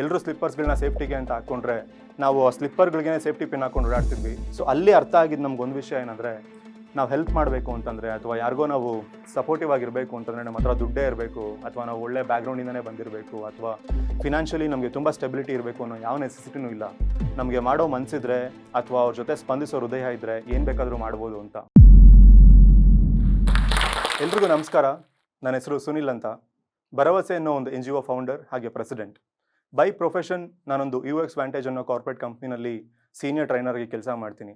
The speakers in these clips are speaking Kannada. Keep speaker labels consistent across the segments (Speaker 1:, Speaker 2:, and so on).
Speaker 1: ಎಲ್ಲರೂ ಸ್ಲಿಪ್ಪರ್ಸ್ಗಳನ್ನ ಸೇಫ್ಟಿಗೆ ಅಂತ ಹಾಕೊಂಡ್ರೆ ನಾವು ಆ ಸ್ಲಿಪ್ಪರ್ಗಳಿಗೆ ಸೇಫ್ಟಿ ಪಿನ್ ಹಾಕೊಂಡು ಓಡಾಡ್ತಿದ್ವಿ. ಸೊ ಅಲ್ಲಿ ಅರ್ಥ ಆಗಿದ್ದು ನಮ್ಗೊಂದು ವಿಷಯ ಏನಂದರೆ, ನಾವು ಹೆಲ್ಪ್ ಮಾಡಬೇಕು ಅಂತಂದರೆ, ಅಥವಾ ಯಾರಿಗೋ ನಾವು ಸಪೋರ್ಟಿವ್ ಆಗಿರಬೇಕು ಅಂತಂದರೆ, ನಮ್ಮ ಹತ್ರ ದುಡ್ಡೇ ಇರಬೇಕು, ಅಥವಾ ನಾವು ಒಳ್ಳೆ ಬ್ಯಾಕ್ಗ್ರೌಂಡಿಂದನೇ ಬಂದಿರಬೇಕು, ಅಥವಾ ಫಿನಾನ್ಷಿಯಲಿ ನಮಗೆ ತುಂಬ ಸ್ಟೆಬಿಲಿಟಿ ಇರಬೇಕು ಅನ್ನೋ ಯಾವ ನೆಸೆಸಿಟಿನೂ ಇಲ್ಲ. ನಮಗೆ ಮಾಡೋ ಮನಸ್ಸಿದ್ರೆ ಅಥವಾ ಅವ್ರ ಜೊತೆ ಸ್ಪಂದಿಸೋ ಹೃದಯ ಇದ್ದರೆ ಏನು ಬೇಕಾದರೂ ಮಾಡ್ಬೋದು ಅಂತ. ಎಲ್ರಿಗೂ ನಮಸ್ಕಾರ. ನನ್ನ ಹೆಸರು ಸುನಿಲ್ ಅಂತ. ಭರವಸೆ ಅನ್ನೋ ಒಂದು ಎನ್ ಜಿ ಒ ಫೌಂಡರ್ ಹಾಗೆ ಪ್ರೆಸಿಡೆಂಟ್ ಬೈ ಪ್ರೊಫೆಷನ್ ನಾನೊಂದು ಯು ಎಕ್ಸ್ ವ್ಯಾಂಟೇಜ್ ಅನ್ನೋ ಕಾರ್ಪೊರೇಟ್ ಕಂಪ್ನಿನಲ್ಲಿ ಸೀನಿಯರ್ ಟ್ರೈನರ್ಗೆ ಕೆಲಸ ಮಾಡ್ತೀನಿ.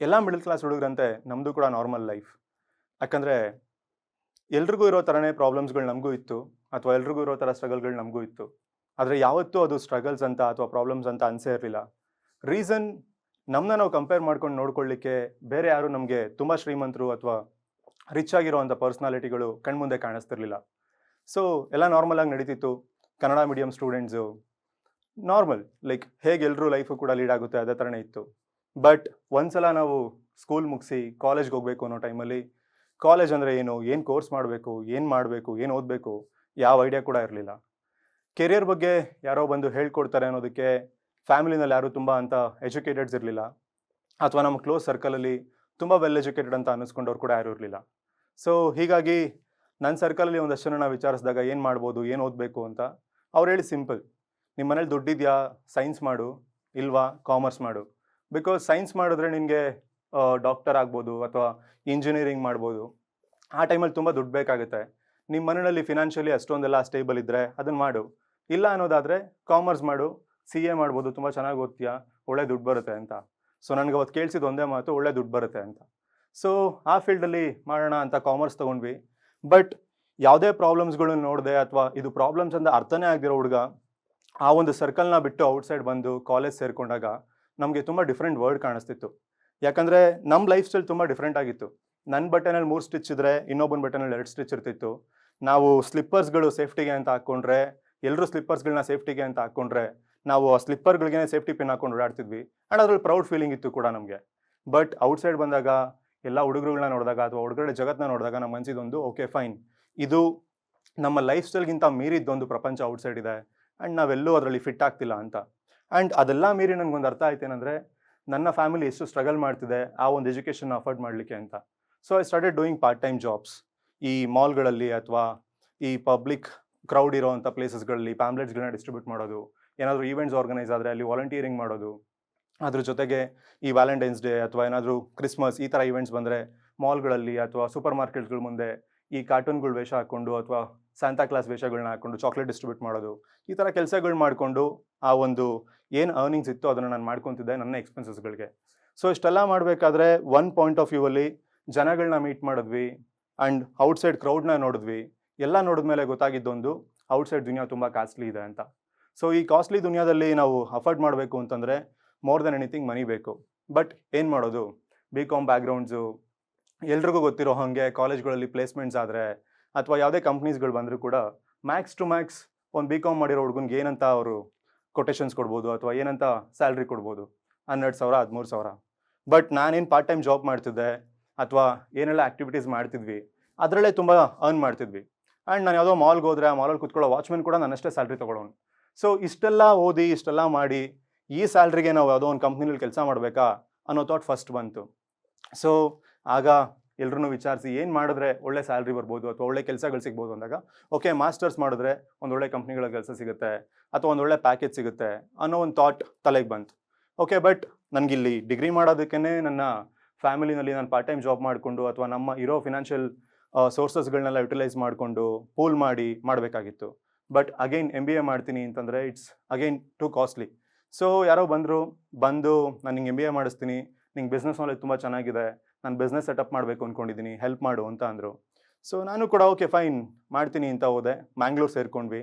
Speaker 1: ಎಲ್ಲ ಮಿಡಲ್ ಕ್ಲಾಸ್ ಹುಡುಗರಂತೆ ನಮ್ಮದು ಕೂಡ ನಾರ್ಮಲ್ ಲೈಫ್ ಯಾಕಂದರೆ ಎಲ್ರಿಗೂ ಇರೋ ಥರನೇ ಪ್ರಾಬ್ಲಮ್ಸ್ಗಳು ನಮಗೂ ಇತ್ತು, ಅಥವಾ ಎಲ್ರಿಗೂ ಇರೋ ಥರ ಸ್ಟ್ರಗಲ್ಗಳು ನಮಗೂ ಇತ್ತು. ಆದರೆ ಯಾವತ್ತೂ ಅದು ಸ್ಟ್ರಗಲ್ಸ್ ಅಂತ ಅಥವಾ ಪ್ರಾಬ್ಲಮ್ಸ್ ಅಂತ ಅನಿಸೇ ಇರಲಿಲ್ಲ. ರೀಸನ್ ನಮ್ಮನ್ನ ನಾವು ಕಂಪೇರ್ ಮಾಡ್ಕೊಂಡು ನೋಡ್ಕೊಳ್ಳಿಕ್ಕೆ ಬೇರೆ ಯಾರು ನಮಗೆ ತುಂಬ ಶ್ರೀಮಂತರು ಅಥವಾ ರಿಚ್ ಆಗಿರೋವಂಥ ಪರ್ಸ್ನಾಲಿಟಿಗಳು ಕಣ್ಮುಂದೆ ಕಾಣಿಸ್ತಿರ್ಲಿಲ್ಲ. ಸೊ ಎಲ್ಲ ನಾರ್ಮಲ್ ಆಗಿ ನಡೀತಿತ್ತು. Kannada medium students normal like ಹೇಗೆ ಎಲ್ಲರೂ ಲೈಫು ಕೂಡ ಲೀಡ್ ಆಗುತ್ತೆ ಅದೇ ಥರನೇ ಇತ್ತು. ಬಟ್ ಒಂದ್ಸಲ ನಾವು ಸ್ಕೂಲ್ ಮುಗಿಸಿ ಕಾಲೇಜ್ಗೆ ಹೋಗಬೇಕು ಅನ್ನೋ ಟೈಮಲ್ಲಿ ಕಾಲೇಜ್ ಅಂದರೆ ಏನು ಏನು ಕೋರ್ಸ್ ಮಾಡಬೇಕು, ಏನು ಮಾಡಬೇಕು, ಏನು ಓದಬೇಕು ಯಾವ ಐಡಿಯಾ ಕೂಡ ಇರಲಿಲ್ಲ. ಕೆರಿಯರ್ ಬಗ್ಗೆ ಯಾರೋ ಬಂದು ಹೇಳ್ಕೊಡ್ತಾರೆ ಅನ್ನೋದಕ್ಕೆ ಫ್ಯಾಮಿಲಿನಲ್ಲಿ ಯಾರು ತುಂಬ ಅಂತ ಎಜುಕೇಟೆಡ್ಸ್ ಇರಲಿಲ್ಲ. ಅಥವಾ ನಮ್ಮ ಕ್ಲೋಸ್ ಸರ್ಕಲಲ್ಲಿ ತುಂಬ ವೆಲ್ ಎಜುಕೇಟೆಡ್ ಅಂತ ಅನ್ನಿಸ್ಕೊಂಡವ್ರು ಕೂಡ ಯಾರೂ ಇರಲಿಲ್ಲ. ಸೊ ಹೀಗಾಗಿ ನನ್ನ ಸರ್ಕಲಲ್ಲಿ ಒಂದಷ್ಟು ಜನ ವಿಚಾರಿಸಿದಾಗ ಏನು ಮಾಡ್ಬೋದು, ಏನು ಓದಬೇಕು ಅಂತ ಅವ್ರು ಹೇಳಿ ಸಿಂಪಲ್ ನಿಮ್ಮ ಮನೇಲಿ ದುಡ್ಡಿದೆಯಾ? ಸೈನ್ಸ್ ಮಾಡು, ಇಲ್ವಾ? ಕಾಮರ್ಸ್ ಮಾಡು. ಬಿಕಾಸ್ ಸೈನ್ಸ್ ಮಾಡಿದ್ರೆ ನಿನಗೆ ಡಾಕ್ಟರ್ ಆಗ್ಬೋದು ಅಥವಾ ಇಂಜಿನಿಯರಿಂಗ್ ಮಾಡ್ಬೋದು. ಆ ಟೈಮಲ್ಲಿ ತುಂಬ ದುಡ್ಡು ಬೇಕಾಗುತ್ತೆ. ನಿಮ್ಮ ಮನೆಯಲ್ಲಿ ಫಿನಾನ್ಷಿಯಲಿ ಅಷ್ಟೊಂದೆಲ್ಲ ಸ್ಟೇಬಲ್ ಇದ್ದರೆ ಅದನ್ನು ಮಾಡು. ಇಲ್ಲ ಅನ್ನೋದಾದರೆ ಕಾಮರ್ಸ್ ಮಾಡು, ಸಿ ಎ ಮಾಡ್ಬೋದು, ತುಂಬ ಚೆನ್ನಾಗಿ ಓದ್ತೀಯಾ? ಒಳ್ಳೆ ದುಡ್ಡು ಬರುತ್ತೆ ಅಂತ. ಸೊ, ನನಗೆ ಅವತ್ತು ಕೇಳಿಸಿದ ಒಂದೇ ಮಾತು, ಒಳ್ಳೆ ದುಡ್ಡು ಬರುತ್ತೆ ಅಂತ. ಸೊ, ಆ ಫೀಲ್ಡಲ್ಲಿ ಮಾಡೋಣ ಅಂತ ಕಾಮರ್ಸ್ ತೊಗೊಂಡ್ವಿ. ಬಟ್ ಯಾವುದೇ ಪ್ರಾಬ್ಲಮ್ಸ್ಗಳನ್ನ ನೋಡಿದೆ ಅಥವಾ ಇದು ಪ್ರಾಬ್ಲಮ್ಸ್ ಅಂತ ಅರ್ಥನೇ ಆಗದಿರೋ ಹುಡುಗ, ಆ ಒಂದು ಸರ್ಕಲ್ನ ಬಿಟ್ಟು ಔಟ್ಸೈಡ್ ಬಂದು ಕಾಲೇಜ್ ಸೇರಿಕೊಂಡಾಗ ನಮಗೆ ತುಂಬ ಡಿಫ್ರೆಂಟ್ ವರ್ಡ್ ಕಾಣಿಸ್ತಿತ್ತು. ಯಾಕಂದರೆ ನಮ್ಮ ಲೈಫ್ ಸ್ಟೈಲ್ ತುಂಬ ಡಿಫ್ರೆಂಟ್ ಆಗಿತ್ತು. ನನ್ನ ಬಟ್ಟೆನಲ್ಲಿ ಮೂರು ಸ್ಟಿಚ್ ಇದ್ದರೆ ಇನ್ನೊಬ್ಬನ ಬಟ್ಟೆನಲ್ಲಿ ಎರಡು ಸ್ಟಿಚ್ ಇರ್ತಿತ್ತು. ನಾವು ಸ್ಲಿಪ್ಪರ್ಸ್ಗಳು ಸೇಫ್ಟಿಗೆ ಅಂತ ಹಾಕ್ಕೊಂಡ್ರೆ ಎಲ್ಲರೂ ಸ್ಲಿಪ್ಪರ್ಸ್ಗಳನ್ನ ಸೇಫ್ಟಿಗೆ ಅಂತ ಹಾಕ್ಕೊಂಡ್ರೆ ನಾವು ಆ ಸ್ಲಿಪ್ಪರ್ಗಳಿಗೆ ಸೇಫ್ಟಿ ಪಿನ್ ಹಾಕೊಂಡು ಓಡಾಡ್ತಿದ್ವಿ. ಆ್ಯಂಡ್ ಅದ್ರಲ್ಲಿ ಪ್ರೌಡ್ ಫೀಲಿಂಗ್ ಇತ್ತು ಕೂಡ ನಮಗೆ. ಬಟ್ ಔಟ್ಸೈಡ್ ಬಂದಾಗ, ಎಲ್ಲ ಹುಡುಗರುಗಳನ್ನ ನೋಡಿದಾಗ ಅಥವಾ ಹುಡುಗರ ಜಗತ್ತನ್ನ ನೋಡಿದಾಗ ನಮ್ಮ ಮನಸ್ಸಿದೊಂದು ಓಕೆ ಫೈನ್ ಇದು ನಮ್ಮ ಲೈಫ್ ಸ್ಟೈಲ್ಗಿಂತ ಮೀರಿದ್ದೊಂದು ಪ್ರಪಂಚ ಔಟ್ಸೈಡ್ ಇದೆ. ಆ್ಯಂಡ್ ನಾವೆಲ್ಲೂ ಅದರಲ್ಲಿ ಫಿಟ್ ಆಗ್ತಿಲ್ಲ ಅಂತ. ಆ್ಯಂಡ್ ಅದೆಲ್ಲ ಮೀರಿ ನನಗೊಂದು ಅರ್ಥ ಆಯ್ತು ಏನಂದರೆ, ನನ್ನ ಫ್ಯಾಮಿಲಿ ಎಷ್ಟು ಸ್ಟ್ರಗಲ್ ಮಾಡ್ತಿದೆ ಆ ಒಂದು ಎಜುಕೇಷನ್ ಅಫೋರ್ಡ್ ಮಾಡಲಿಕ್ಕೆ ಅಂತ. So I started doing part time jobs ಈ ಮಾಲ್ಗಳಲ್ಲಿ ಅಥವಾ ಈ ಪಬ್ಲಿಕ್ ಕ್ರೌಡ್ ಇರೋವಂಥ ಪ್ಲೇಸಸ್ಗಳಲ್ಲಿ ಪ್ಯಾಮ್ಲೆಟ್ಸ್ಗಳನ್ನ ಡಿಸ್ಟ್ರಿಬ್ಯೂಟ್ ಮಾಡೋದು, ಏನಾದರೂ ಈವೆಂಟ್ಸ್ ಆರ್ಗನೈಸ್ ಆದರೆ ಅಲ್ಲಿ ವಾಲಂಟಿಯರಿಂಗ್ ಮಾಡೋದು. ಅದ್ರ ಜೊತೆಗೆ ಈ ವ್ಯಾಲೆಂಟೈನ್ಸ್ ಡೇ ಅಥವಾ ಏನಾದರೂ ಕ್ರಿಸ್ಮಸ್ ಈ ಥರ ಈವೆಂಟ್ಸ್ ಬಂದರೆ ಮಾಲ್ಗಳಲ್ಲಿ ಅಥವಾ ಸೂಪರ್ ಮಾರ್ಕೆಟ್ಗಳ ಮುಂದೆ ಈ ಕಾರ್ಟೂನ್ಗಳು ವೇಷ ಹಾಕ್ಕೊಂಡು ಅಥವಾ ಸ್ಯಾಂತಾ ಕ್ಲಾಸ್ ವೇಷಗಳನ್ನ ಹಾಕ್ಕೊಂಡು ಚಾಕ್ಲೇಟ್ ಡಿಸ್ಟ್ರಿಬ್ಯೂಟ್ ಮಾಡೋದು, ಈ ಥರ ಕೆಲಸಗಳು ಮಾಡಿಕೊಂಡು ಆ ಒಂದು ಏನು ಅರ್ನಿಂಗ್ಸ್ ಇತ್ತು ಅದನ್ನು ನಾನು ಮಾಡ್ಕೊತಿದ್ದೆ ನನ್ನ ಎಕ್ಸ್ಪೆನ್ಸಸ್ಗಳಿಗೆ ಸೊ ಇಷ್ಟೆಲ್ಲ ಮಾಡಬೇಕಾದ್ರೆ ಒನ್ ಪಾಯಿಂಟ್ ಆಫ್ ವ್ಯೂ ಅಲ್ಲಿ ಜನಗಳನ್ನ ಮೀಟ್ ಮಾಡಿದ್ವಿ ಆ್ಯಂಡ್ ಔಟ್ಸೈಡ್ ಕ್ರೌಡ್ನ ನೋಡಿದ್ವಿ. ಎಲ್ಲ ನೋಡಿದ ಮೇಲೆ ಗೊತ್ತಾಗಿದ್ದೊಂದು ಔಟ್ಸೈಡ್ ದುನಿಯಾ ತುಂಬ ಕಾಸ್ಟ್ಲಿ ಇದೆ ಅಂತ. ಸೊ ಈ ಕಾಸ್ಟ್ಲಿ ದುನಿಯಾದಲ್ಲಿ ನಾವು ಅಫೋರ್ಡ್ ಮಾಡಬೇಕು ಅಂತಂದರೆ ಮೋರ್ ದೆನ್ ಎನಿಥಿಂಗ್ ಮನಿ ಬೇಕು. ಬಟ್ ಏನು ಮಾಡೋದು? ಬಿ ಕಾಮ್ ಬ್ಯಾಕ್ಗ್ರೌಂಡ್ಸು ಎಲ್ರಿಗೂ ಗೊತ್ತಿರೋ ಹಾಗೆ ಕಾಲೇಜ್ಗಳಲ್ಲಿ ಪ್ಲೇಸ್ಮೆಂಟ್ಸ್ ಆದರೆ ಅಥವಾ ಯಾವುದೇ ಕಂಪ್ನೀಸ್ಗಳು ಬಂದರೂ ಕೂಡ ಮ್ಯಾಕ್ಸ್ ಟು ಮ್ಯಾಕ್ಸ್ ಒಂದು ಬಿ ಕಾಮ್ ಮಾಡಿರೋ ಹುಡುಗನ್ಗೆ ಏನಂತ ಅವರು ಕೊಟೇಶನ್ಸ್ ಕೊಡ್ಬೋದು ಅಥವಾ ಏನಂತ ಸ್ಯಾಲ್ರಿ ಕೊಡ್ಬೋದು? ಹನ್ನೆರಡು ಸಾವಿರ, ಹದಿಮೂರು ಸಾವಿರ. ಬಟ್ ನಾನೇನು ಪಾರ್ಟ್ ಟೈಮ್ ಜಾಬ್ ಮಾಡ್ತಿದ್ದೆ ಅಥವಾ ಏನೆಲ್ಲ ಆ್ಯಕ್ಟಿವಿಟೀಸ್ ಮಾಡ್ತಿದ್ವಿ, ಅದರಲ್ಲೇ ತುಂಬ ಅರ್ನ್ ಮಾಡ್ತಿದ್ವಿ. ಆ್ಯಂಡ್ ನಾನು ಯಾವುದೋ ಮಾಲ್ಗೆ ಹೋದರೆ ಆ ಮಾಲಲ್ಲಿ ಕುತ್ಕೊಳ್ಳೋ ವಾಚ್ಮೆನ್ ಕೂಡ ಅಷ್ಟೇ ಸ್ಯಾಲ್ರಿ ತೊಗೊಳೋನು ಸೊ ಇಷ್ಟೆಲ್ಲ ಓದಿ, ಇಷ್ಟೆಲ್ಲ ಮಾಡಿ ಈ ಸ್ಯಾಲ್ರಿಗೆ ನಾವು ಯಾವುದೋ ಒಂದು ಕಂಪ್ನಿನಲ್ಲಿ ಕೆಲಸ ಮಾಡಬೇಕಾ ಅನ್ನೋ ಥಾಟ್ ಫಸ್ಟ್ ಬಂತು. ಸೊ ಆಗ ಎಲ್ಲರೂ ವಿಚಾರಿಸಿ ಏನು ಮಾಡಿದ್ರೆ ಒಳ್ಳೆ ಸ್ಯಾಲ್ರಿ ಬರ್ಬೋದು ಅಥವಾ ಒಳ್ಳೆ ಕೆಲಸಗಳು ಸಿಗ್ಬೋದು ಅಂದಾಗ, ಓಕೆ, ಮಾಸ್ಟರ್ಸ್ ಮಾಡಿದ್ರೆ ಒಳ್ಳೆ ಕಂಪ್ನಿಗಳ ಕೆಲಸ ಸಿಗುತ್ತೆ ಅಥವಾ ಒಂದು ಒಳ್ಳೆ ಪ್ಯಾಕೇಜ್ ಸಿಗುತ್ತೆ ಅನ್ನೋ ಒಂದು ಥಾಟ್ ತಲೆಗೆ ಬಂತು. ಓಕೆ ಬಟ್ ನನಗಿಲ್ಲಿ ಡಿಗ್ರಿ ಮಾಡೋದಕ್ಕೇ ನನ್ನ ಫ್ಯಾಮಿಲಿನಲ್ಲಿ ನಾನು ಪಾರ್ಟ್ ಟೈಮ್ ಜಾಬ್ ಮಾಡಿಕೊಂಡು ಅಥವಾ ನಮ್ಮ ಇರೋ ಫಿನಾನ್ಷಿಯಲ್ ಸೋರ್ಸಸ್ಗಳನ್ನೆಲ್ಲ ಯುಟಿಲೈಸ್ ಮಾಡಿಕೊಂಡು ಪೂಲ್ ಮಾಡಿ ಮಾಡಬೇಕಾಗಿತ್ತು. But again M B A ಮಾಡ್ತೀನಿ ಅಂತಂದರೆ it's again too costly so ಯಾರೋ ಬಂದರು, ಬಂದು ನಾನು ನಿಂಗೆ ಎಂ ಬಿ ಎ ಮಾಡಿಸ್ತೀನಿ, ನಿಂಗೆ ಬಿಸ್ನೆಸ್ ನಾಲೆಜ್ ತುಂಬ ಚೆನ್ನಾಗಿದೆ ನಾನು ಬಿಸ್ನೆಸ್ ಸೆಟಪ್ ಮಾಡಬೇಕು ಅಂದ್ಕೊಂಡಿದ್ದೀನಿ ಹೆಲ್ಪ್ ಮಾಡು ಅಂತ ಅಂದರು. ಸೊ ನಾನು ಕೂಡ ಓಕೆ ಫೈನ್ ಮಾಡ್ತೀನಿ ಅಂತ ಹೋದೆ. ಮ್ಯಾಂಗ್ಳೂರ್ ಸೇರ್ಕೊಂಡ್ವಿ.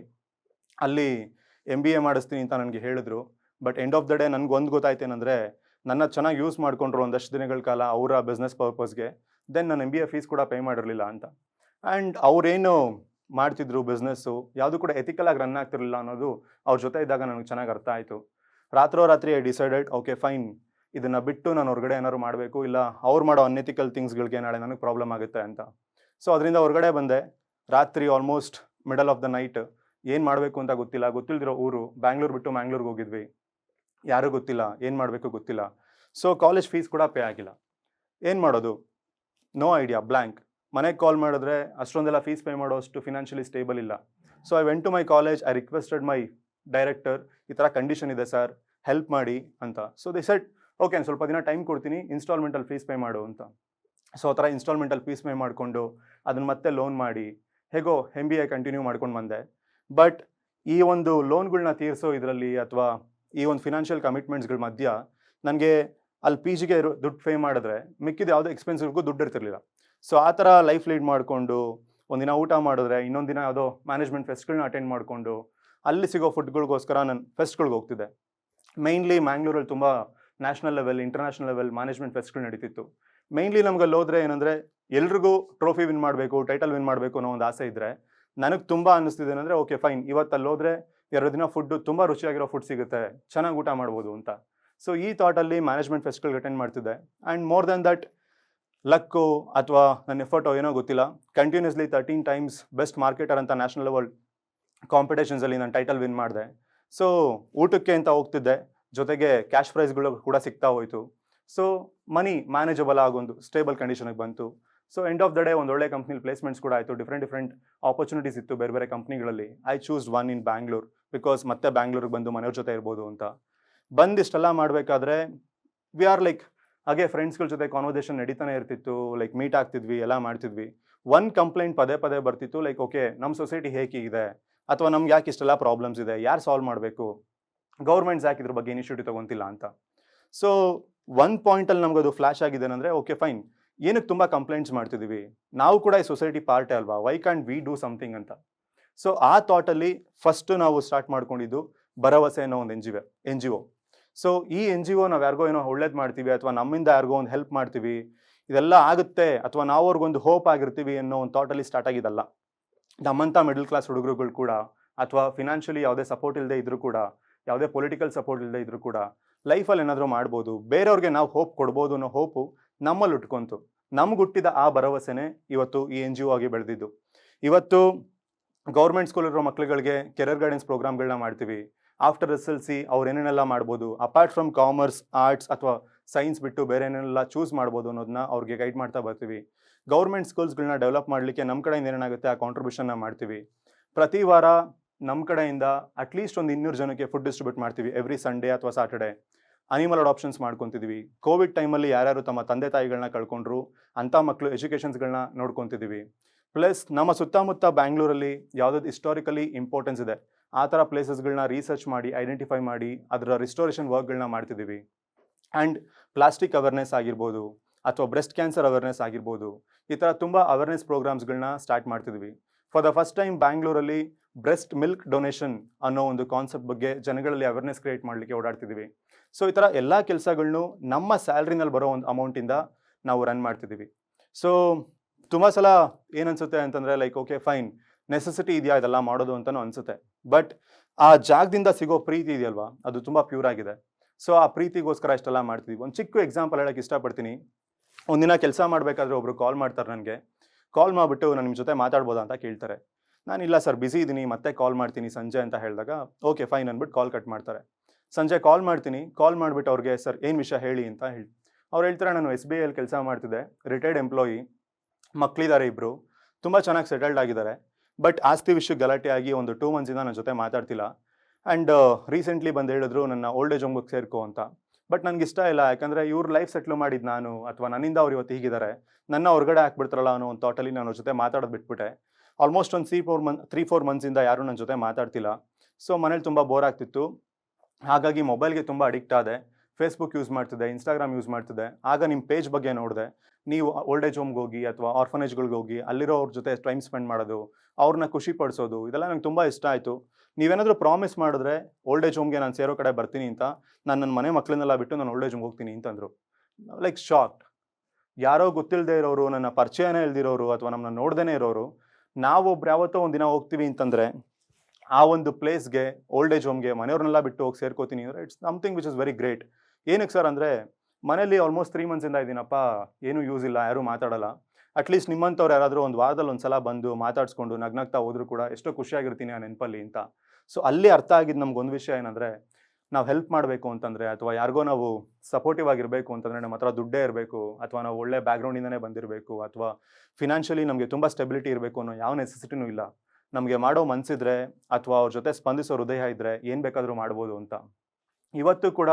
Speaker 1: ಅಲ್ಲಿ ಎಂ ಬಿ ಎ ಮಾಡಿಸ್ತೀನಿ ಅಂತ ನನಗೆ ಹೇಳಿದ್ರು. But end of the day ನನಗೆ ಒಂದು ಗೊತ್ತಾಯ್ತೇನೆಂದರೆ ನನ್ನ ಚೆನ್ನಾಗಿ ಯೂಸ್ ಮಾಡಿಕೊಂಡ್ರು ಒಂದಷ್ಟು ದಿನಗಳ ಕಾಲ ಅವರ ಬಿಸ್ನೆಸ್ ಪರ್ಪಸ್ಗೆ ದೆನ್ ನಾನು ಎಂ ಬಿ ಎ ಫೀಸ್ ಕೂಡ ಪೇ ಮಾಡಿರಲಿಲ್ಲ ಅಂತ. ಆ್ಯಂಡ್ ಅವರೇನು ಮಾಡ್ತಿದ್ರು ಬಿಸ್ನೆಸ್ಸು ಯಾವುದು ಕೂಡ ಎಥಿಕಲಾಗಿ ರನ್ ಆಗ್ತಿರಲಿಲ್ಲ ಅನ್ನೋದು ಅವ್ರ ಜೊತೆ ಇದ್ದಾಗ ನನಗೆ ಚೆನ್ನಾಗಿ ಅರ್ಥ ಆಯಿತು. ರಾತ್ರೋರಾತ್ರಿ ಐ ಡಿಸೈಡೆಡ್ ಓಕೆ ಫೈನ್ ಇದನ್ನು ಬಿಟ್ಟು ನಾನು ಹೊರಗಡೆ ಏನಾದ್ರು ಮಾಡಬೇಕು ಇಲ್ಲ ಅವ್ರು ಮಾಡೋ ಅನ್ಎಥಿಕಲ್ ಥಿಂಗ್ಸ್ಗಳಿಗೆ ನಾಳೆ ನನಗೆ ಪ್ರಾಬ್ಲಮ್ ಆಗುತ್ತೆ ಅಂತ. ಸೊ ಅದರಿಂದ ಹೊರಗಡೆ ಬಂದೆ. ರಾತ್ರಿ almost middle of the night ಏನು ಮಾಡಬೇಕು ಅಂತ ಗೊತ್ತಿಲ್ಲ. ಗೊತ್ತಿಲ್ದಿರೋ ಊರು ಬ್ಯಾಂಗ್ಳೂರ್ ಬಿಟ್ಟು ಮ್ಯಾಂಗ್ಳೂರ್ಗೆ ಹೋಗಿದ್ವಿ. ಯಾರೂ ಗೊತ್ತಿಲ್ಲ, ಏನು ಮಾಡಬೇಕು ಗೊತ್ತಿಲ್ಲ. ಸೊ ಕಾಲೇಜ್ ಫೀಸ್ ಕೂಡ ಪೇ ಆಗಿಲ್ಲ. ಏನು ಮಾಡೋದು? ನೋ ಐಡಿಯಾ ಬ್ಲ್ಯಾಂಕ್ ಮನೆಗೆ ಕಾಲ್ ಮಾಡಿದ್ರೆ ಅಷ್ಟೊಂದೆಲ್ಲ ಫೀಸ್ ಪೇ ಮಾಡೋಷ್ಟು ಫಿನಾನ್ಷಿಯಲಿ ಸ್ಟೇಬಲ್ ಇಲ್ಲ. So I went to my college I requested my director ಈ ಥರ ಕಂಡೀಷನ್ ಇದೆ ಸರ್ ಹೆಲ್ಪ್ ಮಾಡಿ ಅಂತ. ಸೊ ದಿ ಸೆಟ್ ಓಕೆ ಸ್ವಲ್ಪ ದಿನ ಟೈಮ್ ಕೊಡ್ತೀನಿ, ಇನ್ಸ್ಟಾಲ್ಮೆಂಟಲ್ಲಿ ಫೀಸ್ ಪೇ ಮಾಡು ಅಂತ. ಸೊ, ಆ ಥರ ಇನ್ಸ್ಟಾಲ್ಮೆಂಟಲ್ಲಿ ಫೀಸ್ ಪೇ ಮಾಡಿಕೊಂಡು ಅದನ್ನ ಮತ್ತೆ ಲೋನ್ ಮಾಡಿ, ಹೇಗೋ ಎಂ ಬಿ ಐ ಕಂಟಿನ್ಯೂ ಮಾಡ್ಕೊಂಡು ಬಂದೆ. ಬಟ್ ಈ ಒಂದು ಲೋನ್ಗಳನ್ನ ತೀರಿಸೋ ಇದರಲ್ಲಿ ಅಥವಾ ಈ ಒಂದು ಫಿನಾನ್ಷಿಯಲ್ ಕಮಿಟ್ಮೆಂಟ್ಸ್ಗಳ ಮಧ್ಯ ನನಗೆ ಅಲ್ಲಿ ಪಿ ಜಿಗೆ ದುಡ್ಡು ಪೇ ಮಾಡಿದ್ರೆ ಮಿಕ್ಕಿದ ಯಾವುದೋ ಎಕ್ಸ್ಪೆನ್ಸಿವ್ಗೂ ದುಡ್ಡು ಇರ್ತಿರ್ಲಿಲ್ಲ. ಸೊ ಆ ಥರ ಲೈಫ್ ಲೀಡ್ ಮಾಡಿಕೊಂಡು ಒಂದಿನ ಊಟ ಮಾಡಿದ್ರೆ ಇನ್ನೊಂದು ದಿನ ಯಾವುದೋ ಮ್ಯಾನೇಜ್ಮೆಂಟ್ ಫೆಸ್ಟ್ಗಳನ್ನ ಅಟೆಂಡ್ ಮಾಡಿಕೊಂಡು ಅಲ್ಲಿ ಸಿಗೋ ಫುಡ್ಗಳಿಗೋಸ್ಕರ ನಾನು ಫೆಸ್ಟ್ಗಳಿಗೆ ಹೋಗ್ತಿದ್ದೆ. ಮೈನ್ಲಿ ಮ್ಯಾಂಗ್ಳೂರಲ್ಲಿ ತುಂಬ national level international level management ಫೆಸ್ಟ್ಗಳು ನಡೀತಿತ್ತು. ಮೈನ್ಲಿ ನಮ್ಗೆ ಅಲ್ಲಿ ಹೋದ್ರೆ ಏನಂದ್ರೆ ಎಲ್ರಿಗೂ ಟ್ರೋಫಿ ವಿನ್ ಮಾಡಬೇಕು ಟೈಟಲ್ ವಿನ್ ಮಾಡಬೇಕು ಅನ್ನೋ ಒಂದು ಆಸೆ ಇದ್ರೆ ನನಗೆ ತುಂಬ ಅನ್ನಿಸ್ತಿದೆ ಏನಂದ್ರೆ ಓಕೆ ಫೈನ್ ಇವತ್ತು ಅಲ್ಲಿ ಹೋದ್ರೆ ಎರಡು ದಿನ ಫುಡ್ ತುಂಬ ರುಚಿಯಾಗಿರೋ ಫುಡ್ ಸಿಗುತ್ತೆ, ಚೆನ್ನಾಗಿ ಊಟ ಮಾಡ್ಬೋದು ಅಂತ. ಸೊ ಈ ಥಾಟಲ್ಲಿ ಮ್ಯಾನೇಜ್ಮೆಂಟ್ ಫೆಸ್ಟ್ಗಳಿಗೆ ಅಟೆಂಡ್ ಮಾಡ್ತಿದ್ದೆ. And more then that luck ಅಥವಾ ನನ್ನ ಎಫರ್ಟೋ ಏನೋ ಗೊತ್ತಿಲ್ಲ. Continuously thirteen times best marketer ಅಂತ ನ್ಯಾಷನಲ್ ಲೆವೆಲ್ ಕಾಂಪಿಟೇಷನ್ಸಲ್ಲಿ ನಾನು ಟೈಟಲ್ ವಿನ್ ಮಾಡಿದೆ. ಸೊ ಊಟಕ್ಕೆ ಅಂತ ಹೋಗ್ತಿದ್ದೆ. ಜೊತೆಗೆ ಕ್ಯಾಶ್ ಪ್ರೈಸ್ಗಳು ಕೂಡ ಸಿಗ್ತಾ ಹೋಯಿತು. ಸೊ ಮನಿ ಮ್ಯಾನೇಜಬಲ್ ಆಗೊಂದು ಸ್ಟೇಬಲ್ ಕಂಡೀಷನ್ಗೆ ಬಂತು. So end of the day ಒಂದು ಒಳ್ಳೆ ಕಂಪ್ನಿಲಿ ಪ್ಲೇಸ್ಮೆಂಟ್ಸ್ ಕೂಡ ಆಯಿತು. ಡಿಫ್ರೆಂಟ್ ಡಿಫ್ರೆಂಟ್ ಆಪರ್ಚುನಿಟೀಸ್ ಇತ್ತು ಬೇರೆ ಬೇರೆ ಕಂಪ್ನಿಗಳಲ್ಲಿ I choose one in Bangalore because ಮತ್ತೆ ಬ್ಯಾಂಗ್ಳೂರಿಗೆ ಬಂದು ಮನೆಯವ್ರ ಜೊತೆ ಇರ್ಬೋದು ಅಂತ. ಬಂದಿಷ್ಟೆಲ್ಲ ಮಾಡಬೇಕಾದ್ರೆ ವಿ ಆರ್ ಲೈಕ್ ಹಾಗೆ ಫ್ರೆಂಡ್ಸ್ಗಳ ಜೊತೆ ಕಾನ್ವರ್ಸೇಷನ್ ನಡೀತಾನೆ ಇರ್ತಿತ್ತು. ಲೈಕ್ ಮೀಟ್ ಆಗ್ತಿದ್ವಿ, ಎಲ್ಲ ಮಾಡ್ತಿದ್ವಿ. ಒನ್ ಕಂಪ್ಲೇಂಟ್ ಪದೇ ಪದೇ ಬರ್ತಿತ್ತು. ಲೈಕ್ ಓಕೆ ನಮ್ಮ ಸೊಸೈಟಿ ಹೇಗಿದೆ? ಅಥವಾ ನಮ್ಗೆ ಯಾಕೆ ಇಷ್ಟೆಲ್ಲ ಪ್ರಾಬ್ಲಮ್ಸ್ ಇದೆ? ಯಾರು ಸಾಲ್ವ್ ಮಾಡಬೇಕು? ಗೌರ್ಮೆಂಟ್ಸ್ ಯಾಕೆ ಇದ್ರ ಬಗ್ಗೆ ಇನಿಷಿಯೇಟಿವ್ ತಗೊಂತಿಲ್ಲ ಅಂತ. ಸೊ ಒನ್ ಪಾಯಿಂಟಲ್ಲಿ ನಮ್ಗೆ ಅದು ಫ್ಲಾಶ್ ಆಗಿದೆ ಅಂದರೆ ಓಕೆ ಫೈನ್ ಏನಕ್ಕೆ ತುಂಬ ಕಂಪ್ಲೇಂಟ್ಸ್ ಮಾಡ್ತಿದ್ದೀವಿ ನಾವು ಕೂಡ ಈ ಸೊಸೈಟಿ ಪಾರ್ಟೇ ಅಲ್ವಾ? Why can't we do something ಅಂತ? ಸೊ ಆ ಥಾಟಲ್ಲಿ ಫಸ್ಟು ನಾವು ಸ್ಟಾರ್ಟ್ ಮಾಡ್ಕೊಂಡಿದ್ದು ಭರವಸೆ ಅನ್ನೋ ಒಂದು N G N G O so ಈ ಎನ್ ಜಿ ಒ ನಾವು ಯಾರಿಗೋ ಏನೋ ಒಳ್ಳೇದು ಮಾಡ್ತೀವಿ ಅಥವಾ ನಮ್ಮಿಂದ ಯಾರಿಗೋ ಒಂದು ಹೆಲ್ಪ್ ಮಾಡ್ತೀವಿ, ಇದೆಲ್ಲ ಆಗುತ್ತೆ ಅಥವಾ ನಾವು ಅವ್ರಿಗೊಂದು ಹೋಪ್ ಆಗಿರ್ತೀವಿ ಅನ್ನೋ ಒಂದು ಥಾಟಲ್ಲಿ ಸ್ಟಾರ್ಟ್ ಆಗಿದ್ದಲ್ಲ. ನಮ್ಮಂಥ ಮಿಡಲ್ ಕ್ಲಾಸ್ ಹುಡುಗರುಗಳು ಕೂಡ ಅಥವಾ ಫಿನಾನ್ಷಿಯಲಿ ಯಾವುದೇ ಸಪೋರ್ಟ್ ಇಲ್ಲದೆ ಇದ್ದರೂ ಕೂಡ ಯಾವುದೇ ಪೊಲಿಟಿಕಲ್ ಸಪೋರ್ಟ್ ಇಲ್ಲದೆ ಇದ್ರೂ ಕೂಡ ಲೈಫಲ್ಲಿ ಏನಾದರೂ ಮಾಡ್ಬೋದು, ಬೇರೆಯವ್ರಿಗೆ ನಾವು ಹೋಪ್ ಕೊಡ್ಬೋದು ಅನ್ನೋ ಹೋಪು ನಮ್ಮಲ್ಲಿ ಉಟ್ಕೊಂತು. ನಮ್ಗೆ ಹುಟ್ಟಿದ ಆ ಭರವಸೆನೇ ಇವತ್ತು ಈ ಎನ್ ಜಿ ಒ ಆಗಿ ಬೆಳೆದಿದ್ದು. ಇವತ್ತು ಗೌರ್ಮೆಂಟ್ ಸ್ಕೂಲ್ ಮಕ್ಕಳುಗಳಿಗೆ ಕೆರಿಯರ್ ಗೈಡೆನ್ಸ್ ಪ್ರೋಗ್ರಾಮ್ಗಳನ್ನ ಮಾಡ್ತೀವಿ. ಆಫ್ಟರ್ ಎಸ್ ಎಲ್ ಸಿ ಅವ್ರು ಏನೇನೆಲ್ಲ ಮಾಡ್ಬೋದು ಅಪಾರ್ಟ್ ಫ್ರಮ್ ಕಾಮರ್ಸ್ ಆರ್ಟ್ಸ್ ಅಥವಾ ಸೈನ್ಸ್ ಬಿಟ್ಟು ಬೇರೆ ಏನೇನೆಲ್ಲ ಚೂಸ್ ಮಾಡ್ಬೋದು ಅನ್ನೋದನ್ನ ಅವ್ರಿಗೆ ಗೈಡ್ ಮಾಡ್ತಾ ಬರ್ತೀವಿ. ಗೌರ್ಮೆಂಟ್ ಸ್ಕೂಲ್ಸ್ಗಳನ್ನ ಡೆವಲಪ್ ಮಾಡಲಿಕ್ಕೆ ನಮ್ಮ ಕಡೆಯಿಂದ ಏನೇನಾಗುತ್ತೆ ಆ ಕಾಂಟ್ರಿಬ್ಯೂಷನ್ನ ಮಾಡ್ತೀವಿ. ಪ್ರತಿ ವಾರ ನಮ್ಮ ಕಡೆಯಿಂದ ಅಟ್ಲೀಸ್ಟ್ ಒಂದು ಇನ್ನೂರು ಜನಕ್ಕೆ ಫುಡ್ ಡಿಸ್ಟ್ರಿಬ್ಯೂಟ್ ಮಾಡ್ತೀವಿ ಎವ್ರಿ ಸಂಡೇ ಅಥವಾ ಸಾಟರ್ಡೆ ಅನಿಮಲ್ ಅಡಾಪ್ಷನ್ಸ್ ಮಾಡ್ಕೊತಿದ್ವಿ. ಕೋವಿಡ್ ಟೈಮಲ್ಲಿ ಯಾರ್ಯಾರು ತಮ್ಮ ತಂದೆ ತಾಯಿಗಳನ್ನ ಕಳ್ಕೊಂಡ್ರು, ಅಂಥ ಮಕ್ಕಳು ಎಜುಕೇಷನ್ಸ್ಗಳನ್ನ ನೋಡ್ಕೊತಿದ್ದೀವಿ ಪ್ಲಸ್ ನಮ್ಮ ಸುತ್ತಮುತ್ತ ಬ್ಯಾಂಗ್ಳೂರಲ್ಲಿ ಯಾವುದಾದ್ರು ಹಿಸ್ಟಾರಿಕಲಿ ಇಂಪಾರ್ಟೆನ್ಸ್ ಇದೆ. ಆ ಥರ ಪ್ಲೇಸಸ್ಗಳನ್ನ ರಿಸರ್ಚ್ ಮಾಡಿ ಐಡೆಂಟಿಫೈ ಮಾಡಿ, ಅದರ ರಿಸ್ಟೋರೇಷನ್ ವರ್ಕ್ಗಳನ್ನ ಮಾಡ್ತಿದ್ದೀವಿ ಆ್ಯಂಡ್ ಪ್ಲಾಸ್ಟಿಕ್ ಅವೇರ್ನೆಸ್ ಆಗಿರ್ಬೋದು ಅಥವಾ ಬ್ರೆಸ್ಟ್ ಕ್ಯಾನ್ಸರ್ ಅವೇರ್ನೆಸ್ ಆಗಿರ್ಬೋದು, ಈ ಥರ ತುಂಬ ಅವೇರ್ನೆಸ್ ಪ್ರೋಗ್ರಾಮ್ಸ್ಗಳನ್ನ ಸ್ಟಾರ್ಟ್ ಮಾಡ್ತಿದ್ವಿ. ಫಾರ್ ದ ಫಸ್ಟ್ ಟೈಮ್ ಬ್ಯಾಂಗ್ಳೂರಲ್ಲಿ ಬ್ರೆಸ್ಟ್ ಮಿಲ್ಕ್ ಡೊನೇಷನ್ ಅನ್ನೋ ಒಂದು ಕಾನ್ಸೆಪ್ಟ್ ಬಗ್ಗೆ ಜನಗಳಲ್ಲಿ ಅವೇರ್ನೆಸ್ ಕ್ರಿಯೇಟ್ ಮಾಡಲಿಕ್ಕೆ ಓಡಾಡ್ತಿದ್ದೀವಿ ಸೊ ಈ ಥರ ಎಲ್ಲ ಕೆಲಸಗಳನ್ನು ನಮ್ಮ ಸ್ಯಾಲ್ರಿನಲ್ಲಿ ಬರೋ ಒಂದು ಅಮೌಂಟಿಂದ ನಾವು ರನ್ ಮಾಡ್ತಿದ್ದೀವಿ ಸೊ ತುಂಬ ಸಲ ಏನನ್ಸುತ್ತೆ ಅಂತಂದರೆ ಲೈಕ್ ಓಕೆ ಫೈನ್ ನೆಸೆಸಿಟಿ ಇದೆಯಾ ಇದೆಲ್ಲ ಮಾಡೋದು ಅಂತಲೂ ಅನಿಸುತ್ತೆ. ಬಟ್ ಆ ಜಾಗದಿಂದ ಸಿಗೋ ಪ್ರೀತಿ ಇದೆಯಲ್ವಾ? ಅದು ತುಂಬ ಪ್ಯೂರ್ ಆಗಿದೆ. ಸೊ ಆ ಪ್ರೀತಿಗೋಸ್ಕರ ಇಷ್ಟೆಲ್ಲ ಮಾಡ್ತಿದ್ವಿ. ಒಂದು ಚಿಕ್ಕ ಎಕ್ಸಾಂಪಲ್ ಹೇಳೋಕ್ಕೆ ಇಷ್ಟಪಡ್ತೀನಿ. ಒಂದಿನ ಕೆಲಸ ಮಾಡಬೇಕಾದ್ರೆ ಒಬ್ಬರು ಕಾಲ್ ಮಾಡ್ತಾರೆ ನನಗೆ. ಕಾಲ್ ಮಾಡಿಬಿಟ್ಟು ನಾನು ನಿಮ್ಮ ಜೊತೆ ಮಾತಾಡ್ಬೋದಾ ಅಂತ ಕೇಳ್ತಾರೆ. ನಾನು ಇಲ್ಲ ಸರ್ ಬ್ಯುಸಿ ಇದ್ದೀನಿ ಮತ್ತೆ ಕಾಲ್ ಮಾಡ್ತೀನಿ ಸಂಜೆ ಅಂತ ಹೇಳಿದಾಗ ಓಕೆ ಫೈನ್ ಅಂದ್ಬಿಟ್ಟು ಕಾಲ್ ಕಟ್ ಮಾಡ್ತಾರೆ. ಸಂಜೆ ಕಾಲ್ ಮಾಡ್ತೀನಿ ಕಾಲ್ ಮಾಡಿಬಿಟ್ಟು ಅವ್ರಿಗೆ, ಸರ್, ಏನು ವಿಷಯ ಹೇಳಿ? ಅಂತ ಹೇಳಿ. ಅವ್ರು ಹೇಳ್ತಾರೆ, ನಾನು ಎಸ್ ಬಿ ಐಯಲ್ಲಿ ಕೆಲಸ ಮಾಡ್ತಿದ್ದೆ ರಿಟೈರ್ಡ್ ಎಂಪ್ಲಾಯಿ ಮಕ್ಕಳಿದ್ದಾರೆ ಇಬ್ಬರು ತುಂಬ ಚೆನ್ನಾಗಿ ಸೆಟಲ್ಡ್ ಆಗಿದ್ದಾರೆ ಬಟ್ ಆಸ್ತಿ ವಿಷಯ ಗಲಾಟೆ ಆಗಿ ಒಂದು ಟೂ ಮಂತ್ಸಿಂದ ನನ್ನ ಜೊತೆ ಮಾತಾಡ್ತಿಲ್ಲ ಆ್ಯಂಡ್ ರೀಸೆಂಟ್ಲಿ ಬಂದು ಹೇಳಿದ್ರು, ನನ್ನ ಓಲ್ಡ್ ಏಜ್ ಹೋಮ್ಗೆ ಸೇರ್ಕೋ ಅಂತ. ಬಟ್ ನನಗೆ ಇಷ್ಟ ಇಲ್ಲ, ಯಾಕಂದರೆ ಇವ್ರ ಲೈಫ್ ಸೆಟ್ಲ್ ಮಾಡಿದ್ದು ನಾನು, ಅಥವಾ ನನ್ನಿಂದ ಅವ್ರು ಇವತ್ತು ಹೀಗಿದ್ದಾರೆ, ನನ್ನ ಹೊರಗಡೆ ಹಾಕ್ಬಿಡ್ತಾರಲ್ಲ ಅನ್ನೋ ಒಂದು ಥಾಟಲ್ಲಿ ನಾನು ಅವ್ರ ಜೊತೆ ಮಾತಾಡೋದು ಬಿಟ್ಬಿಟ್ಟೆ. ಆಲ್ಮೋಸ್ಟ್ ಒಂದು three four month three four ಮಂತ್ಸಿಂದ ಯಾರೂ ನನ್ನ ಜೊತೆ ಮಾತಾಡ್ತಿಲ್ಲ. ಸೊ ಮನೇಲಿ ತುಂಬ ಬೋರ್ ಆಗ್ತಿತ್ತು. ಹಾಗಾಗಿ ಮೊಬೈಲ್ಗೆ ತುಂಬ ಅಡಿಕ್ಟ್ ಆದೆ. ಫೇಸ್ಬುಕ್ ಯೂಸ್ ಮಾಡ್ತಿದ್ದೆ ಇನ್ಸ್ಟಾಗ್ರಾಮ್ ಯೂಸ್ ಮಾಡ್ತಿದ್ದೆ. ಆಗ ನಿಮ್ಮ ಪೇಜ್ ಬಗ್ಗೆ ನೋಡಿದೆ. ನೀವು ಓಲ್ಡ್ ಏಜ್ ಹೋಮ್ಗೆ ಹೋಗಿ ಅಥವಾ ಆರ್ಫನೇಜ್ಗಳಿಗೆ ಹೋಗಿ ಅಲ್ಲಿರೋ ಅವ್ರ ಜೊತೆ ಟೈಮ್ ಸ್ಪೆಂಡ್ ಮಾಡೋದು ಅವ್ರನ್ನ ಖುಷಿ ಪಡಿಸೋದು, ಇದೆಲ್ಲ ನಂಗೆ ತುಂಬ ಇಷ್ಟ ಆಯಿತು. ನೀವೇನಾದರೂ ಪ್ರಾಮಿಸ್ ಮಾಡಿದ್ರೆ ಓಲ್ಡ್ ಏಜ್ ಹೋಮ್ಗೆ ನಾನು ಸೇರೋ ಕಡೆ ಬರ್ತೀನಿ ಅಂತ, ನಾನು ನನ್ನ ಮನೆ ಮಕ್ಕಳನ್ನೆಲ್ಲ ಬಿಟ್ಟು ನಾನು ಓಲ್ಡ್ ಏಜ್ ಹೋಮ್ಗೆ ಹೋಗ್ತೀನಿ ಅಂತಂದರು. ಲೈಕ್ ಶಾಕ್ ಯಾರೋ ಗೊತ್ತಿಲ್ಲದೆ ಇರೋರು, ನನ್ನ ಪರಿಚಯನೇ ಇಲ್ದಿರೋರು ಅಥವಾ ನಮ್ಮನ್ನ ನೋಡ್ದೇ ಇರೋರು ನಾವೊಬ್ರು ಯಾವತ್ತೋ ಒಂದು ದಿನ ಹೋಗ್ತೀವಿ ಅಂತಂದರೆ ಆ ಒಂದು ಪ್ಲೇಸ್ಗೆ ಓಲ್ಡ್ ಏಜ್ ಹೋಮ್ಗೆ ಮನೆಯವ್ರನ್ನೆಲ್ಲ ಬಿಟ್ಟು ಹೋಗಿ ಸೇರ್ಕೋತೀನಿ ಅಂದರೆ it's something which is very great ಏನಕ್ಕೆ ಸರ್ ಅಂದರೆ ಮನೇಲಿ ಆಲ್ಮೋಸ್ಟ್ ತ್ರೀ ಮಂತ್ಸಿಂದ ಇದ್ದೀನಪ್ಪ ಏನೂ ಯೂಸ್ ಇಲ್ಲ, ಯಾರೂ ಮಾತಾಡಲ್ಲ. ಅಟ್ಲೀಸ್ಟ್ ನಿಮ್ಮಂಥವ್ರು ಯಾರಾದರೂ ಒಂದು ವಾರದಲ್ಲಿ ಒಂದು ಸಲ ಬಂದು ಮಾತಾಡಿಸ್ಕೊಂಡು ನಗ್ನಗ್ತಾ ಹೋದ್ರು ಕೂಡ ಎಷ್ಟೋ ಖುಷಿಯಾಗಿರ್ತೀನಿ ಆ ನೆನಪಲ್ಲಿ ಅಂತ. ಸೊ ಅಲ್ಲಿ ಅರ್ಥ ಆಗಿದ್ದು ನಮ್ಗೊಂದು ವಿಷಯ ಏನಂದರೆ ನಾವು ಹೆಲ್ಪ್ ಮಾಡಬೇಕು ಅಂತಂದರೆ ಅಥವಾ ಯಾರಿಗೋ ನಾವು ಸಪೋರ್ಟಿವ್ ಆಗಿರಬೇಕು ಅಂತಂದರೆ ನಮ್ಮ ಹತ್ರ ದುಡ್ಡೇ ಇರಬೇಕು ಅಥವಾ ನಾವು ಒಳ್ಳೆ ಬ್ಯಾಕ್ಗ್ರೌಂಡಿಂದನೇ ಬಂದಿರಬೇಕು ಅಥವಾ ಫಿನಾನ್ಷಿಯಲಿ ನಮಗೆ ತುಂಬ ಸ್ಟೆಬಿಲಿಟಿ ಇರಬೇಕು ಅನ್ನೋ ಯಾವ ನೆಸೆಸಿಟಿನೂ ಇಲ್ಲ. ನಮಗೆ ಮಾಡೋ ಮನಸ್ಸಿದ್ರೆ ಅಥವಾ ಅವ್ರ ಜೊತೆ ಸ್ಪಂದಿಸೋ ಹೃದಯ ಇದ್ದರೆ ಏನು ಬೇಕಾದರೂ ಮಾಡ್ಬೋದು ಅಂತ. ಇವತ್ತು ಕೂಡ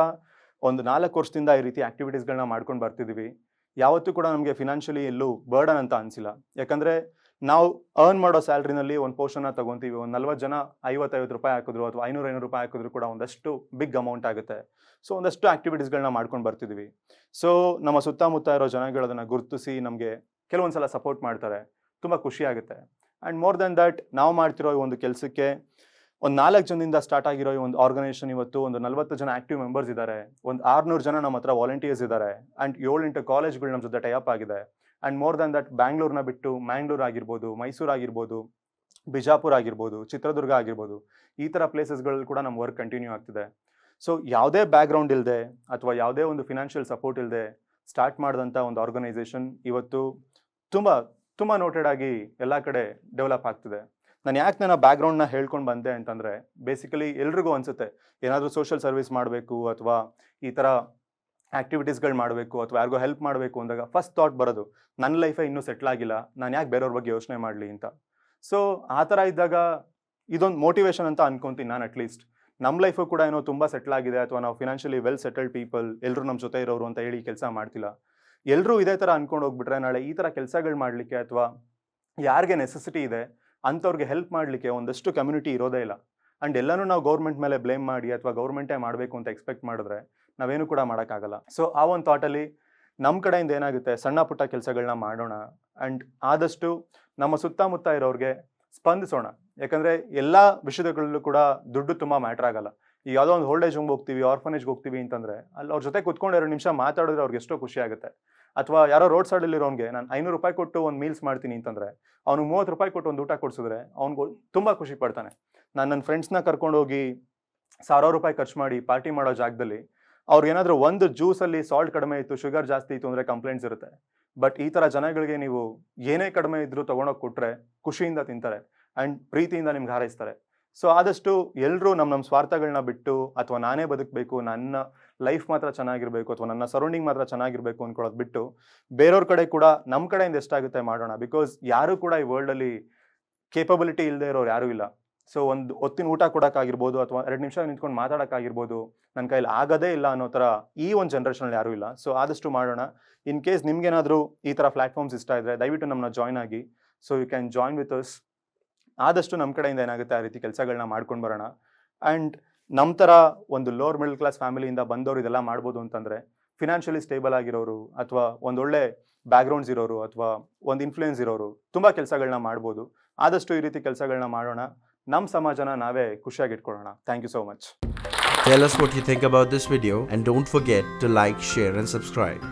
Speaker 1: ಒಂದು ನಾಲ್ಕು ವರ್ಷದಿಂದ ಈ ರೀತಿ ಆ್ಯಕ್ಟಿವಿಟೀಸ್ಗಳನ್ನ ಮಾಡ್ಕೊಂಡು ಬರ್ತಿದ್ದೀವಿ ಯಾವತ್ತೂ ಕೂಡ ನಮಗೆ ಫಿನಾನ್ಷಿಯಲಿ ಎಲ್ಲೂ ಬರ್ಡನ್ ಅಂತ ಅನಿಸಿಲ್ಲ. ಯಾಕಂದರೆ ನಾವು ಅರ್ನ್ ಮಾಡೋ ಸ್ಯಾಲ್ರಿನಲ್ಲಿ ಒಂದು ಪೋರ್ಷನ್ನ ತಗೊಂತೀವಿ. ಒಂದು ನಲ್ವತ್ತು ಜನ ಐವತ್ತೈವತ್ತು ರೂಪಾಯಿ ಹಾಕಿದ್ರು ಅಥವಾ ಐನೂರು ಐನೂರು ರೂಪಾಯಿ ಹಾಕಿದ್ರು ಕೂಡ ಒಂದಷ್ಟು ಬಿಗ್ ಅಮೌಂಟ್ ಆಗುತ್ತೆ. ಸೊ ಒಂದಷ್ಟು ಆ್ಯಕ್ಟಿವಿಟೀಸ್ಗಳನ್ನ ಮಾಡ್ಕೊಂಡು ಬರ್ತಿದ್ವಿ. ಸೊ ನಮ್ಮ ಸುತ್ತಮುತ್ತ ಇರೋ ಜನಗಳು ಅದನ್ನು ಗುರುತಿಸಿ ನಮಗೆ ಕೆಲವೊಂದು ಸಲ ಸಪೋರ್ಟ್ ಮಾಡ್ತಾರೆ. ತುಂಬ ಖುಷಿ ಆಗುತ್ತೆ. ಆ್ಯಂಡ್ ಮೋರ್ ದೆನ್ ದಟ್ ನಾವು ಮಾಡ್ತಿರೋ ಈ ಒಂದು ಕೆಲಸಕ್ಕೆ ಒಂದು ನಾಲ್ಕು ಜನದಿಂದ ಸ್ಟಾರ್ಟ್ ಆಗಿರೋ ಈ ಒಂದು ಆರ್ಗನೈಸೇಷನ್ ಇವತ್ತು ಒಂದು ನಲವತ್ತು ಜನ ಆಕ್ಟಿವ್ ಮೆಂಬರ್ಸ್ ಇದ್ದಾರೆ ಒಂದು ಆರ್ನೂರು ಜನ ನಮ್ಮ ಹತ್ರ ವಾಲಂಟಿಯರ್ಸ್ ಇದ್ದಾರೆ ಆ್ಯಂಡ್ ಏಳೆಂಟು ಕಾಲೇಜ್ಗಳು ನಮ್ಮ ಜೊತೆ ಟೈಅಪ್ ಆಗಿದೆ. ಆ್ಯಂಡ್ ಮೋರ್ ದನ್ ದಟ್ ಬ್ಯಾಂಗ್ಳೂರ್ನ ಬಿಟ್ಟು ಮ್ಯಾಂಗ್ಳೂರ್ ಆಗಿರ್ಬೋದು ಮೈಸೂರು ಆಗಿರ್ಬೋದು ಬಿಜಾಪುರ ಆಗಿರ್ಬೋದು, ಚಿತ್ರದುರ್ಗ ಆಗಿರ್ಬೋದು, ಈ ಥರ ಪ್ಲೇಸಸ್ಗಳಲ್ಲಿ ಕೂಡ ನಮ್ಮ ವರ್ಕ್ ಕಂಟಿನ್ಯೂ ಆಗ್ತಿದೆ. ಸೊ ಯಾವುದೇ ಬ್ಯಾಕ್ಗ್ರೌಂಡ್ ಇಲ್ಲದೆ ಅಥವಾ ಯಾವುದೇ ಒಂದು ಫಿನಾನ್ಷಿಯಲ್ ಸಪೋರ್ಟ್ ಇಲ್ಲದೆ ಸ್ಟಾರ್ಟ್ ಮಾಡಿದಂಥ ಒಂದು ಆರ್ಗನೈಸೇಷನ್ ಇವತ್ತು ತುಂಬ ತುಂಬ ನೋಟೆಡ್ ಆಗಿ ಎಲ್ಲ ಕಡೆ ಡೆವಲಪ್ ಆಗ್ತಿದೆ. ನಾನು ಯಾಕೆ ನಾನು ಬ್ಯಾಕ್ಗ್ರೌಂಡ್ನ ಹೇಳ್ಕೊಂಡು ಬಂದೆ ಅಂತಂದರೆ ಬೇಸಿಕಲಿ ಎಲ್ರಿಗೂ ಅನಿಸುತ್ತೆ. ಏನಾದರೂ ಸೋಷಿಯಲ್ ಸರ್ವಿಸ್ ಮಾಡಬೇಕು ಅಥವಾ ಈ ಥರ ಆ್ಯಕ್ಟಿವಿಟೀಸ್ಗಳು ಮಾಡಬೇಕು ಅಥವಾ ಯಾರಿಗೋ ಹೆಲ್ಪ್ ಮಾಡಬೇಕು ಅಂದಾಗ ಫಸ್ಟ್ ಥಾಟ್ ಬರೋದು ನನ್ನ ಲೈಫೇ ಇನ್ನೂ ಸೆಟ್ಲ್ ಆಗಿಲ್ಲ, ನಾನು ಯಾಕೆ ಬೇರೆಯವ್ರ ಬಗ್ಗೆ ಯೋಚನೆ ಮಾಡಲಿ ಅಂತ. ಸೊ ಆ ಥರ ಇದ್ದಾಗ ಇದೊಂದು ಮೋಟಿವೇಶನ್ ಅಂತ ಅನ್ಕೊಂತೀನಿ ನಾನು ಅಟ್ಲೀಸ್ಟ್ ನಮ್ಮ ಲೈಫು ಕೂಡ ಏನೋ ತುಂಬ ಸೆಟ್ಲ್ ಆಗಿದೆ ಅಥವಾ ನಾವು ಫಿನಾನ್ಷಿಯಲಿ ವೆಲ್ ಸೆಟಲ್ಡ್ ಪೀಪಲ್ ಎಲ್ಲರೂ ನಮ್ಮ ಜೊತೆ ಇರೋರು ಅಂತ ಹೇಳಿ ಕೆಲಸ ಮಾಡ್ತಿಲ್ಲ. ಎಲ್ಲರೂ ಇದೇ ಥರ ಅನ್ಕೊಂಡು ಹೋಗ್ಬಿಟ್ರೆ ನಾಳೆ ಈ ಥರ ಕೆಲಸಗಳು ಮಾಡಲಿಕ್ಕೆ ಅಥವಾ ಯಾರಿಗೆ ನೆಸೆಸಿಟಿ ಇದೆ ಅಂಥವ್ರಿಗೆ ಹೆಲ್ಪ್ ಮಾಡಲಿಕ್ಕೆ ಒಂದಷ್ಟು ಕಮ್ಯುನಿಟಿ ಇರೋದೇ ಇಲ್ಲ. ಆ್ಯಂಡ್ ಎಲ್ಲನೂ ನಾವು ಗೌರ್ಮೆಂಟ್ ಮೇಲೆ ಬ್ಲೇಮ್ ಮಾಡಿ ಅಥವಾ ಗೌರ್ಮೆಂಟೇ ಮಾಡಬೇಕು ಅಂತ ಎಕ್ಸ್ಪೆಕ್ಟ್ ಮಾಡಿದ್ರೆ ನಾವೇನು ಕೂಡ ಮಾಡೋಕ್ಕಾಗಲ್ಲ. ಸೊ ಆ ಒಂದು ಥಾಟಲ್ಲಿ ನಮ್ಮ ಕಡೆಯಿಂದ ಏನಾಗುತ್ತೆ? ಸಣ್ಣ ಪುಟ್ಟ ಕೆಲಸಗಳನ್ನ ಮಾಡೋಣ. ಆ್ಯಂಡ್ ಆದಷ್ಟು ನಮ್ಮ ಸುತ್ತಮುತ್ತ ಇರೋರಿಗೆ ಸ್ಪಂದಿಸೋಣ. ಯಾಕಂದರೆ ಎಲ್ಲ ವಿಷಯಗಳಲ್ಲೂ ಕೂಡ ದುಡ್ಡು ತುಂಬ ಮ್ಯಾಟ್ರ್ ಆಗಲ್ಲ. ಈಗ ಯಾವುದೋ ಒಂದು ಓಲ್ಡ್ ಏಜ್ ಹೋಗಿ ಹೋಗ್ತೀವಿ ಆರ್ಫನೇಜ್ಗೆ ಹೋಗ್ತೀವಿ ಅಂತಂದರೆ ಅಲ್ಲಿ ಅವ್ರ ಜೊತೆ ಕುತ್ಕೊಂಡು ಎರಡು ನಿಮಿಷ ಮಾತಾಡಿದ್ರೆ ಅವ್ರಿಗೆ ಎಷ್ಟೋ ಖುಷಿ ಆಗುತ್ತೆ. ಅಥವಾ ಯಾರೋ ರೋಡ್ ಸೈಡಲ್ಲಿರೋನ್ಗೆ ನಾನು ಐನೂರು ರೂಪಾಯಿ ಕೊಟ್ಟು ಒಂದು ಮೀಲ್ಸ್ ಮಾಡ್ತೀನಿ ಅಂತಂದರೆ, ಅವ್ನು ಮೂವತ್ತು ರೂಪಾಯಿ ಕೊಟ್ಟು ಒಂದು ಊಟ ಕೊಡಿಸಿದ್ರೆ ಅವ್ನಿಗೆ ತುಂಬ ಖುಷಿ ಪಡ್ತಾನೆ. ನಾನು ನನ್ನ ಫ್ರೆಂಡ್ಸ್ನ ಕರ್ಕೊಂಡು ಹೋಗಿ ಸಾವಿರಾರು ರೂಪಾಯಿ ಖರ್ಚು ಮಾಡಿ ಪಾರ್ಟಿ ಮಾಡೋ ಜಾಗದಲ್ಲಿ ಅವ್ರು ಏನಾದರೂ ಒಂದು ಜ್ಯೂಸಲ್ಲಿ ಸಾಲ್ಟ್ ಕಡಿಮೆ ಇತ್ತು ಶುಗರ್ ಜಾಸ್ತಿ ಇತ್ತು ಅಂದರೆ ಕಂಪ್ಲೇಂಟ್ಸ್ ಇರುತ್ತೆ. ಬಟ್ ಈ ಥರ ಜನಗಳಿಗೆ ನೀವು ಏನೇ ಕಡಿಮೆ ಇದ್ದರೂ ತೊಗೊಂಡೋಗಿ ಕೊಟ್ಟರೆ ಖುಷಿಯಿಂದ ತಿಂತಾರೆ ಆ್ಯಂಡ್ ಪ್ರೀತಿಯಿಂದ ನಿಮ್ಗೆ ಹಾರೈಸ್ತಾರೆ. ಸೊ ಆದಷ್ಟು ಎಲ್ಲರೂ ನಮ್ಮ ನಮ್ಮ ಸ್ವಾರ್ಥಗಳನ್ನ ಬಿಟ್ಟು ಅಥವಾ ನಾನೇ ಬದುಕಬೇಕು, ನನ್ನ ಲೈಫ್ ಮಾತ್ರ ಚೆನ್ನಾಗಿರಬೇಕು ಅಥವಾ ನನ್ನ ಸರೌಂಡಿಂಗ್ ಮಾತ್ರ ಚೆನ್ನಾಗಿರಬೇಕು ಅಂದ್ಕೊಳ್ಳೋದು ಬಿಟ್ಟು ಬೇರೆಯವ್ರ ಕಡೆ ಕೂಡ ನಮ್ಮ ಕಡೆಯಿಂದ ಎಷ್ಟಾಗುತ್ತೆ ಮಾಡೋಣ ಬಿಕಾಸ್ ಯಾರು ಕೂಡ ಈ ವರ್ಲ್ಡಲ್ಲಿ ಕೇಪಬಿಲಿಟಿ ಇಲ್ಲದೆ ಇರೋರು ಯಾರೂ ಇಲ್ಲ. ಸೊ ಒಂದು ಹೊತ್ತಿನ ಊಟ ಕೊಡೋಕ್ಕಾಗಿರ್ಬೋದು ಅಥವಾ ಎರಡು ನಿಮಿಷ ನಿಂತ್ಕೊಂಡು ಮಾತಾಡೋಕ್ಕಾಗಿರ್ಬೋದು ನನ್ನ ಕೈಲಿ ಆಗೋದೇ ಇಲ್ಲ ಅನ್ನೋ ಥರ ಈ ಒಂದು ಜನ್ರೇಷನಲ್ಲಿ ಯಾರೂ ಇಲ್ಲ. ಸೊ ಆದಷ್ಟು ಮಾಡೋಣ. ಇನ್ ಕೇಸ್ ನಿಮ್ಗೇನಾದರೂ ಈ ಥರ ಪ್ಲಾಟ್ಫಾರ್ಮ್ಸ್ ಇಷ್ಟ ಇದ್ದರೆ ದಯವಿಟ್ಟು ನಮ್ಮನ್ನ ಜಾಯ್ನ್ ಆಗಿ. So you can join with us ಆದಷ್ಟು ನಮ್ಮ ಕಡೆಯಿಂದ ಏನಾಗುತ್ತೆ ಆ ರೀತಿ ಕೆಲಸಗಳನ್ನ ಮಾಡ್ಕೊಂಡು ಬರೋಣ. ಆ್ಯಂಡ್ ನಮ್ಮ ಥರ ಒಂದು ಲೋವರ್ ಮಿಡಲ್ ಕ್ಲಾಸ್ ಫ್ಯಾಮಿಲಿಯಿಂದ ಬಂದವರು ಇದೆಲ್ಲ ಮಾಡ್ಬೋದು ಅಂತಂದರೆ ಫಿನಾನ್ಷಿಯಲಿ ಸ್ಟೇಬಲ್ ಆಗಿರೋರು ಅಥವಾ ಒಂದೊಳ್ಳೆ ಬ್ಯಾಕ್ಗ್ರೌಂಡ್ಸ್ ಇರೋರು ಅಥವಾ ಒಂದು ಇನ್ಫ್ಲೂಯೆನ್ಸ್ ಇರೋರು ತುಂಬ ಕೆಲಸಗಳನ್ನ ಮಾಡ್ಬೋದು. ಆದಷ್ಟು ಈ ರೀತಿ ಕೆಲಸಗಳನ್ನ ಮಾಡೋಣ. ನಮ್ಮ ಸಮಾಜನ ನಾವೇ ಖುಷಿಯಾಗಿ ಇಟ್ಕೊಳ್ಳೋಣ thank you so much
Speaker 2: Tell us what you think about this video and don't forget to like, share and subscribe.